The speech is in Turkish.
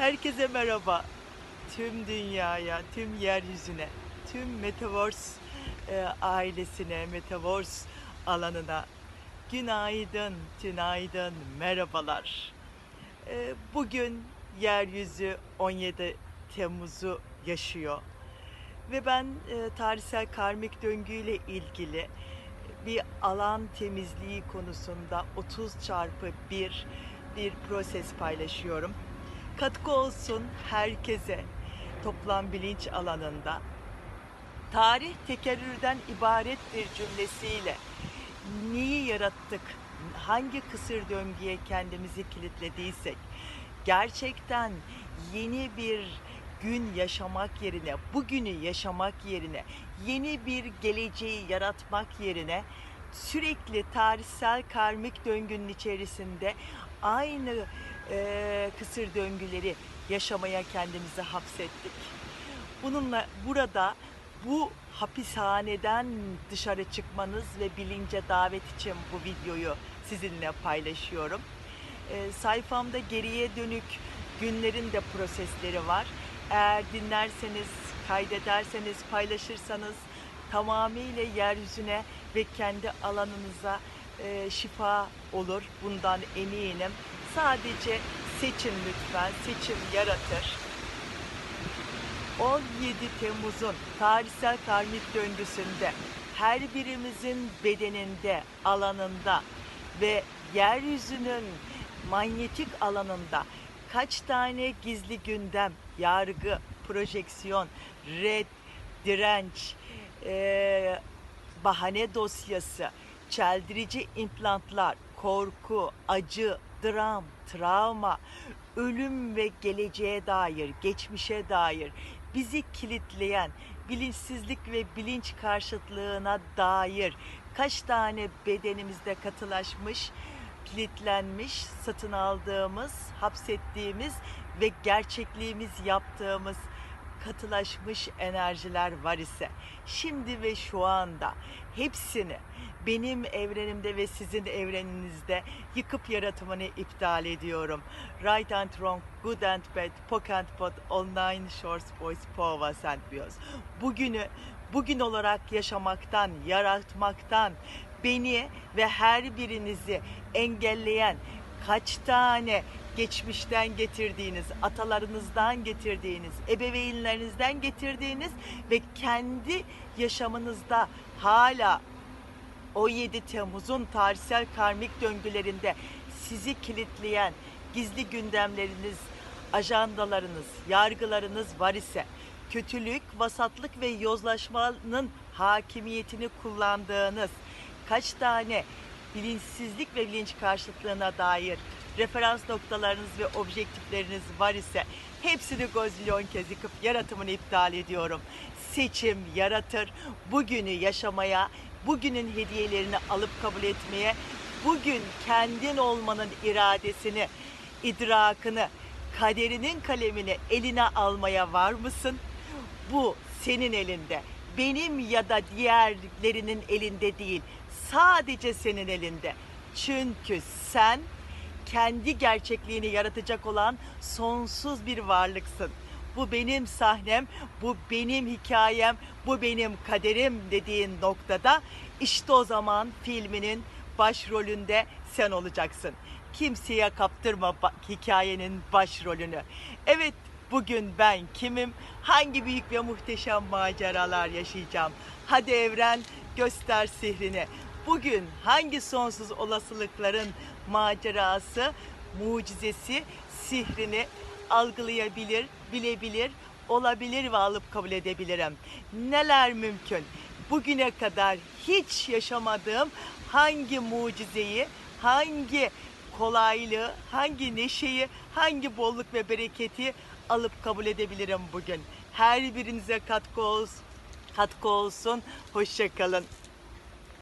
Herkese merhaba. Tüm dünyaya, tüm yeryüzüne, tüm Metaverse e, ailesine, Metaverse alanına günaydın, tünaydın, merhabalar. E, bugün yeryüzü 17 Temmuz'u yaşıyor. Ve ben e, tarihsel karmik döngüyle ilgili bir alan temizliği konusunda 30 çarpı 1 bir proses paylaşıyorum. Katkı olsun herkese. Toplam bilinç alanında. Tarih tekerrürden ibaret bir cümlesiyle. Neyi yarattık, hangi kısır döngüye kendimizi kilitlediysek, gerçekten yeni bir gün yaşamak yerine, bugünü yaşamak yerine, yeni bir geleceği yaratmak yerine sürekli tarihsel karmik döngünün içerisinde aynı e, kısır döngüleri yaşamaya kendimizi hapsettik. Bununla burada bu hapishaneden dışarı çıkmanız ve bilince davet için bu videoyu sizinle paylaşıyorum. E, sayfamda geriye dönük günlerin de prosesleri var. Eğer dinlerseniz, kaydederseniz, paylaşırsanız tamamıyla yeryüzüne ve kendi alanınıza e, şifa olur. Bundan eminim. Sadece seçin lütfen. Seçim yaratır. 17 Temmuz'un tarihsel karmik döngüsünde her birimizin bedeninde, alanında ve yeryüzünün manyetik alanında kaç tane gizli gündem, yargı, projeksiyon, red, direnç, eee, bahane dosyası, çeldirici implantlar, korku, acı, dram, travma, ölüm ve geleceğe dair, geçmişe dair bizi kilitleyen bilinçsizlik ve bilinç karşıtlığına dair kaç tane bedenimizde katılaşmış, kilitlenmiş, satın aldığımız, hapsettiğimiz ve gerçekliğimiz yaptığımız katılaşmış enerjiler var ise şimdi ve şu anda hepsini benim evrenimde ve sizin evreninizde yıkıp yaratımını iptal ediyorum. Right and wrong, good and bad, poke and pot, all nine shorts, boys, povas and bios. Bugünü bugün olarak yaşamaktan, yaratmaktan, beni ve her birinizi engelleyen kaç tane geçmişten getirdiğiniz, atalarınızdan getirdiğiniz, ebeveynlerinizden getirdiğiniz ve kendi yaşamınızda hala 17 Temmuz'un tarihsel karmik döngülerinde sizi kilitleyen gizli gündemleriniz, ajandalarınız, yargılarınız var ise kötülük, vasatlık ve yozlaşmanın hakimiyetini kullandığınız kaç tane bilinçsizlik ve bilinç karşıtlığına dair referans noktalarınız ve objektifleriniz var ise hepsini gozilyon kez yıkıp yaratımını iptal ediyorum. Seçim yaratır, bugünü yaşamaya, bugünün hediyelerini alıp kabul etmeye, bugün kendin olmanın iradesini, idrakını, kaderinin kalemini eline almaya var mısın? Bu senin elinde. Benim ya da diğerlerinin elinde değil. Sadece senin elinde. Çünkü sen kendi gerçekliğini yaratacak olan sonsuz bir varlıksın. Bu benim sahnem, bu benim hikayem, bu benim kaderim dediğin noktada işte o zaman filminin başrolünde sen olacaksın. Kimseye kaptırma hikayenin başrolünü. Evet bugün ben kimim? Hangi büyük ve muhteşem maceralar yaşayacağım? Hadi evren göster sihrini. Bugün hangi sonsuz olasılıkların macerası, mucizesi, sihrini algılayabilir, bilebilir, olabilir ve alıp kabul edebilirim. Neler mümkün? Bugüne kadar hiç yaşamadığım hangi mucizeyi, hangi kolaylığı, hangi neşeyi, hangi bolluk ve bereketi alıp kabul edebilirim bugün. Her birinize katkı olsun. Katkı olsun. Hoşça kalın.